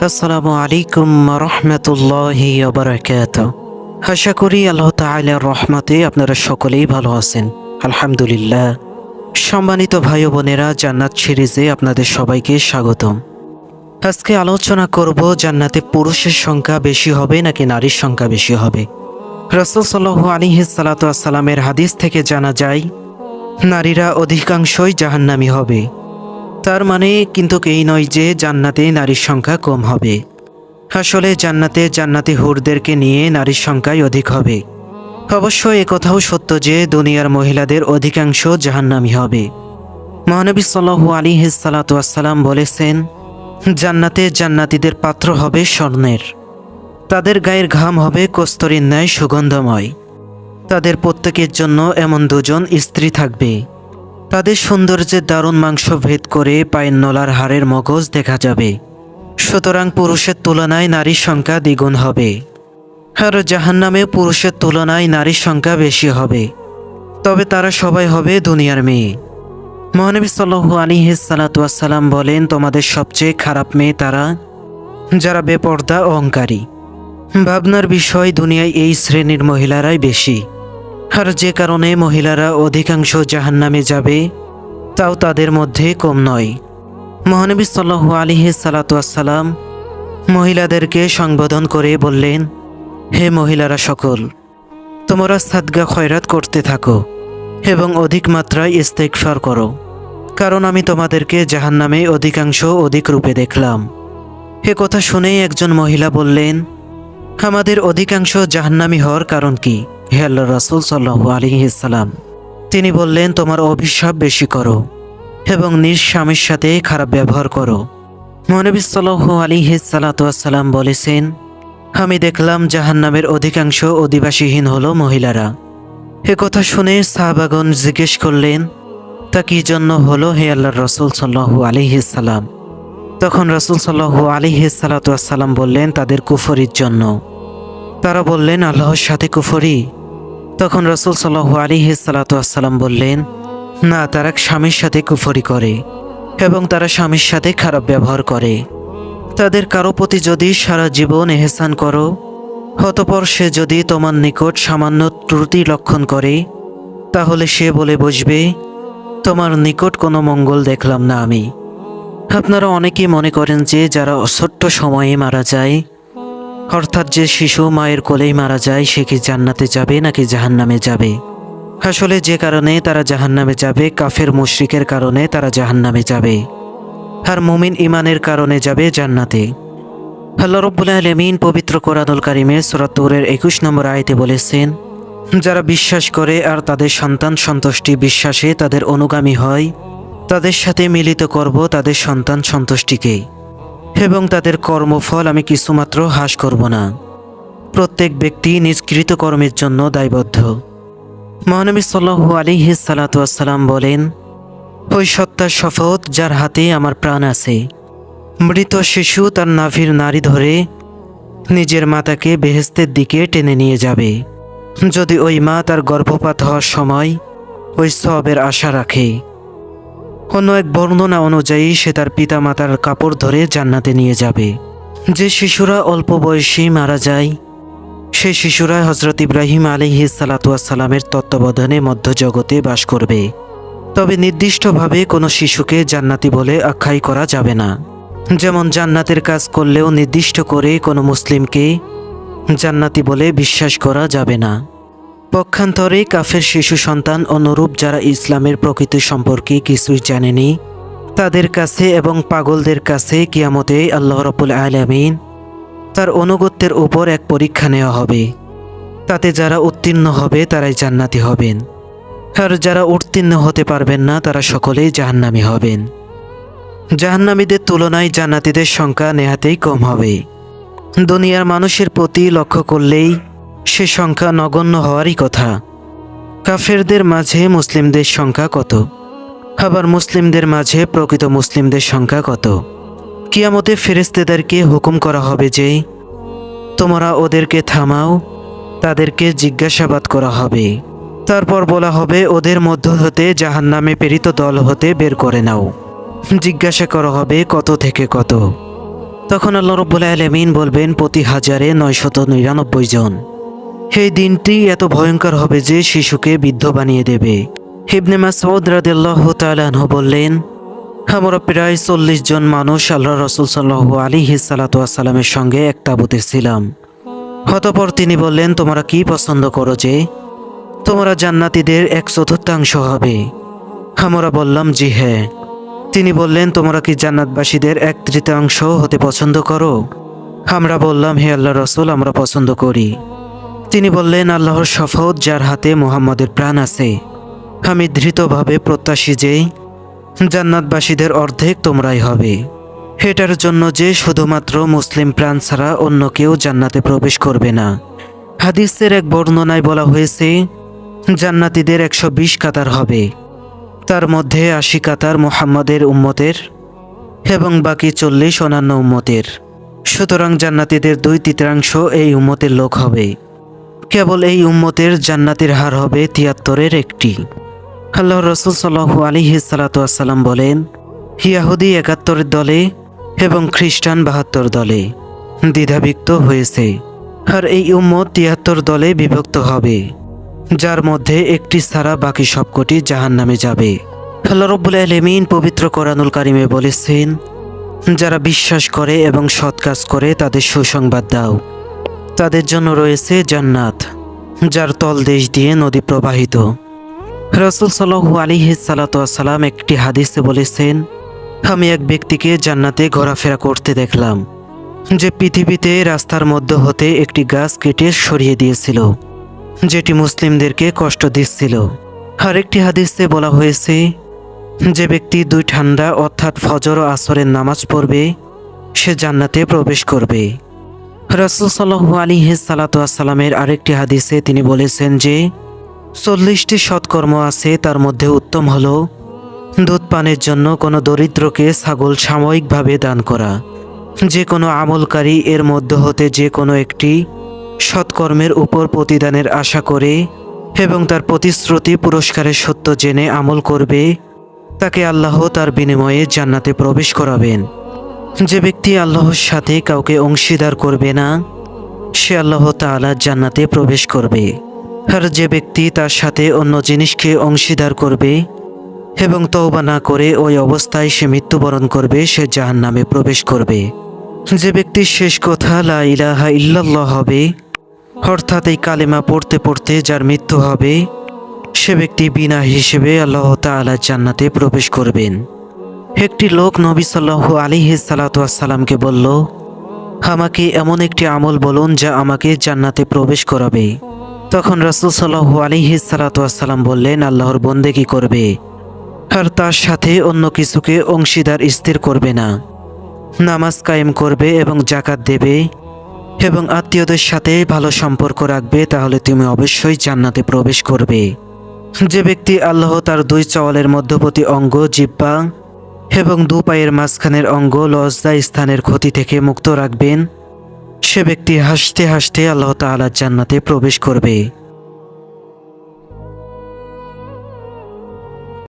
আসসালামু আলাইকুম রহমতুল্লাহি আশা করি আল্লাহ তাআলার রহমতে আপনারা সকলেই ভালো আছেন। আলহামদুলিল্লাহ। সম্মানিত ভাই বোনেরা, জান্নাত সিরিজে আপনাদের সবাইকে স্বাগতম। আজকে আলোচনা করব, জান্নাতে পুরুষের সংখ্যা বেশি হবে নাকি নারীর সংখ্যা বেশি হবে? রসুল সাল্লাহ আলী সালাতামের হাদিস থেকে জানা যায়, নারীরা অধিকাংশই জাহান্নামি হবে। তার মানে কিন্তু এই নয় যে জান্নাতে নারীর সংখ্যা কম হবে। আসলে জান্নাতে জান্নাতি হুরদেরকে নিয়ে নারীর সংখ্যাই অধিক হবে। অবশ্য কথাও সত্য যে দুনিয়ার মহিলাদের অধিকাংশ জাহান্নামী হবে। মহানবী সাল্লু আলী সালাতাম বলেছেন, জান্নাতে জান্নাতিদের পাত্র হবে স্বর্ণের। তাদের গায়ের ঘাম হবে কস্তরীর ন্যায় সুগন্ধময়। তাদের প্রত্যেকের জন্য এমন দুজন স্ত্রী থাকবে। তাদের সৌন্দর্যের দারুণ মাংস ভেদ করে পায়ের নলার হাড়ের মগজ দেখা যাবে। সুতরাং পুরুষের তুলনায় নারীর সংখ্যা দ্বিগুণ হবে। আর জাহান্নামে পুরুষের তুলনায় নারীর সংখ্যা বেশি হবে। তবে তারা সবাই হবে দুনিয়ার মেয়ে। মহানবী সাল্লু আলী সালাতাম বলেন, তোমাদের সবচেয়ে খারাপ মেয়ে তারা, যারা বেপর্দা অহংকারী। ভাবনার বিষয় দুনিয়ায় এই শ্রেণির মহিলারাই বেশি। আর যে কারণে মহিলারা অধিকাংশ জাহান্নামে যাবে, তাও তাদের মধ্যে কম নয়। মহানবী সাল্লু আলিহে সালাতাম মহিলাদেরকে সংবোধন করে বললেন, হে মহিলারা সকল, তোমরা সাদগা খয়রাত করতে থাকো এবং অধিক মাত্রায় ইস্তেকফার করো, কারণ আমি তোমাদেরকে জাহান্নামে অধিকাংশ অধিক রূপে দেখলাম। এ কথা শুনেই একজন মহিলা বললেন, আমাদের অধিকাংশ জাহান্নামি হওয়ার কারণ কি? হে আল্লাহ রাসুল সাল্লাহ আলিহাল্লাম তিনি বললেন, তোমার অভিশাপ বেশি করো এবং নিজ স্বামীর সাথে খারাপ ব্যবহার করো। মহানবী সাল্লাহ আলিহাল্লাম বলেছেন, আমি দেখলাম জাহান্নামের অধিকাংশ অধিবাসীহীন হলো মহিলারা। এ কথা শুনে সাহাবাগন জিজ্ঞেস করলেন, তা কি জন্য হলো হে আল্লাহ রসুল সাল্লাহু আলিহাল্লাম তখন রসুল সাল্লাহু আলিহাল্লাম বললেন, তাদের কুফরির জন্য। তারা বললেন, আল্লাহর সাথে কুফরি? তখন রসুল সাল্লাহু আলিহি সালাতাম বললেন, না, তারা স্বামীর সাথে কুফরি করে এবং তারা স্বামীর সাথে খারাপ ব্যবহার করে। তাদের কারও প্রতি যদি সারা জীবন এহসান করো হতপর সে যদি তোমার নিকট সামান্য ত্রুটি লক্ষণ করে, তাহলে সে বলে বসবে, তোমার নিকট কোনো মঙ্গল দেখলাম না আমি। আপনারা অনেকেই মনে করেন যে যারা ছোট্ট সময়ে মারা যায় অর্থাৎ যে শিশু মায়ের কোলেই মারা যায়, সে কি জান্নাতে যাবে নাকি জাহান্নামে যাবে? আসলে যে কারণে তারা জাহান্নামে যাবে, কাফের মুশরিকের কারণে তারা জাহান্নামে যাবে। আর মুমিন ইমানের কারণে যাবে জান্নাতে। আল্লাহ রব্বুল আলমিন পবিত্র কোরআনুল কারিমে সুরাতুরের একুশ নম্বর আয়তে বলেছেন, যারা বিশ্বাস করে আর তাদের সন্তান সন্তুষ্টি বিশ্বাসে তাদের অনুগামী হয়, তাদের সাথে মিলিত করব তাদের সন্তান সন্তুষ্টিকে। এবং তাদের কর্মফল আমি কিছুমাত্র হ্রাস করব না। প্রত্যেক ব্যক্তি নিজ কৃতকর্মের জন্য দায়বদ্ধ। মহানবী সাল্লু আলিহি সালাতাম বলেন, ওই সত্তার শপথ যার হাতে আমার প্রাণ আছে। মৃত শিশু তার নাভির নারী ধরে নিজের মাতাকে বেহেস্তের দিকে টেনে নিয়ে যাবে। যদি ওই মা তার গর্ভপাত হওয়ার সময় ওই সবের আশা রাখে অন্য এক বর্ণনা অনুযায়ী সে তার পিতা মাতার কাপড় ধরে জান্নাতে নিয়ে যাবে। যে শিশুরা অল্প বয়সী মারা যায় সেই শিশুরা হজরত ইব্রাহিম আলিহি সালাতামের তত্ত্বাবধানে মধ্যজগতে বাস করবে। তবে নির্দিষ্টভাবে কোনো শিশুকে জান্নাতি বলে আখ্যাই করা যাবে না। যেমন জান্নাতের কাজ করলেও নির্দিষ্ট করে কোনো মুসলিমকে জান্নাতি বলে বিশ্বাস করা যাবে না। পক্ষান্তরে কাফের শিশু সন্তান অনুরূপ যারা ইসলামের প্রকৃতি সম্পর্কে কিছুই জানেনি, তাদের কাছে এবং পাগলদের কাছে কিয়ামতে আল্লাহ রবুল আলমিন তার অনুগত্যের উপর এক পরীক্ষা নেওয়া হবে। তাতে যারা উত্তীর্ণ হবে তারাই জান্নাতি হবেন। আর যারা উত্তীর্ণ হতে পারবেন না, তারা সকলেই জাহান্নামি হবেন। জাহান্নামীদের তুলনায় জান্নাতিদের সংখ্যা নেহাতেই কম হবে। দুনিয়ার মানুষের প্রতি লক্ষ্য করলেই সে সংখ্যা নগণ্য হওয়ারই কথা। কাফেরদের মাঝে মুসলিমদের সংখ্যা কত? আবার মুসলিমদের মাঝে প্রকৃত মুসলিমদের সংখ্যা কত? কিয়ামতে ফেরেস্তেদেরকে হুকুম করা হবে যে, তোমরা ওদেরকে থামাও, তাদেরকে জিজ্ঞাসাবাদ করা হবে। তারপর বলা হবে, ওদের মধ্য হতে জাহান নামে প্রেরিত দল হতে বের করে নাও। জিজ্ঞাসা করা হবে, কত থেকে কত? তখন আল্লাহ রব্বুল আলমিন বলবেন, প্রতি হাজারে নয়শত নিরানব্বই জন। এই দিনটি এত ভয়ঙ্কর হবে যে শিশুকে বৃদ্ধ বানিয়ে দেবে। হিবনে মাসউদ বললেন, আমরা প্রায় চল্লিশ জন মানুষ আল্লাহ রসুল সাল্লাহ আলী সালাতামের সঙ্গে এক তাবুতে ছিলাম। হতপর তিনি বললেন, তোমরা কি পছন্দ করো যে, তোমরা জান্নাতীদের এক চতুর্থাংশ হবে? আমরা বললাম, জি হ্যাঁ। তিনি বললেন, তোমরা কি জান্নাতবাসীদের এক তৃতীয়াংশ হতে পছন্দ করো? আমরা বললাম, হে আল্লাহ রসুল, আমরা পছন্দ করি। তিনি বললেন, আল্লাহর শপথ যার হাতে মোহাম্মদের প্রাণ আছে। আমি ধৃতভাবে প্রত্যাশী যে জান্নাতবাসীদের অর্ধেক তোমরাই হবে। এটার জন্য যে শুধুমাত্র মুসলিম প্রাণ ছাড়া অন্য কেউ জান্নাতে প্রবেশ করবে না। হাদিসের এক বর্ণনায় বলা হয়েছে, জান্নাতীদের একশো বিশ কাতার হবে। তার মধ্যে আশি কাতার মোহাম্মদের উম্মতের এবং বাকি চল্লিশ অন্যান্য উম্মতের। সুতরাং জান্নাতীদের দুই তৃতীয়াংশ এই উম্মতের লোক হবে। কেবল এই উম্মতের জান্নাতের হার হবে তিয়াত্তরের একটি। আল্লাহ রসুল সাল্লাহু আলিহি সালাতাম বলেন, ইয়াহুদি একাত্তর দলে এবং খ্রিস্টান বাহাত্তর দলে দ্বিধাবিক্ত হয়েছে। আর এই উম্মত তিয়াত্তর দলে বিভক্ত হবে, যার মধ্যে একটি ছাড়া বাকি সবকটি জাহান নামে যাবে। আল্লাহ রব্বুল আলমিন পবিত্র কোরআনুল কারিমে বলেছেন, যারা বিশ্বাস করে এবং সৎ কাজ করে তাদের সুসংবাদ দাও। তাদের জন্য রয়েছে জান্নাত, যার তলদেশ দিয়ে নদী প্রবাহিত। রসুল সাল্লু আলিহি সালাতাম একটি হাদিসে বলেছেন, আমি এক ব্যক্তিকে জান্নাতে ঘোরাফেরা করতে দেখলাম, যে পৃথিবীতে রাস্তার মধ্য হতে একটি গাছ কেটে সরিয়ে দিয়েছিল, যেটি মুসলিমদেরকে কষ্ট দিচ্ছিল। আরেকটি হাদিসে বলা হয়েছে, যে ব্যক্তি দুই ঠান্ডা অর্থাৎ ফজর ও আসরের নামাজ পড়বে, সে জান্নাতে প্রবেশ করবে। রসুল সাল্লু আলী সালাতামের আরেকটি হাদিসে তিনি বলেছেন যে, চল্লিশটি সৎকর্ম আছে, তার মধ্যে উত্তম হল দুধ পানের জন্য কোনো দরিদ্রকে ছাগল সাময়িকভাবে দান করা। যে কোনো আমলকারী এর মধ্য হতে যে কোনো একটি সৎকর্মের উপর প্রতিদানের আশা করে এবং তার প্রতিশ্রুতি পুরস্কারের সত্য জেনে আমল করবে, তাকে আল্লাহ তার বিনিময়ে জান্নাতে প্রবেশ করাবেন। যে ব্যক্তি আল্লাহর সাথে কাউকে অংশীদার করবে না, সে আল্লাহ তাআলা জান্নাতে প্রবেশ করবে। আর যে ব্যক্তি তার সাথে অন্য জিনিসকে অংশীদার করবে এবং তওবা না করে ওই অবস্থায় সে মৃত্যুবরণ করবে, সে জাহান নামে প্রবেশ করবে। যে ব্যক্তির শেষ কথা লা ইলাহা ইল্লাল্লাহ হবে, অর্থাৎ এই কালেমা পড়তে পড়তে যার মৃত্যু হবে, সে ব্যক্তি বিনা হিসেবে আল্লাহ তাআলা জান্নাতে প্রবেশ করবেন। একটি লোক নবী সাল্লাহু আলিহি সালাতামকে বলল, আমাকে এমন একটি আমল বলুন যা আমাকে জান্নাতে প্রবেশ করাবে। তখন রাসুল সাল্লাহু আলিহি সালাতাম বললেন, আল্লাহর বন্দেগি করবে? আর তার সাথে অন্য কিছুকে অংশীদার স্থির করবে না। নামাজ কায়েম করবে এবং জাকাত দেবে এবং আত্মীয়দের সাথে ভালো সম্পর্ক রাখবে, তাহলে তুমি অবশ্যই জান্নাতে প্রবেশ করবে। যে ব্যক্তি আল্লাহ তার দুই চওয়ালের মধ্যবর্তী অঙ্গ জিব্বা এবং দু পায়ের মাঝখানের অঙ্গ লজ্জা স্থানের ক্ষতি থেকে মুক্ত রাখবেন। সে ব্যক্তি হাসতে হাসতে আল্লাহ তালার জান্নাতে প্রবেশ করবে।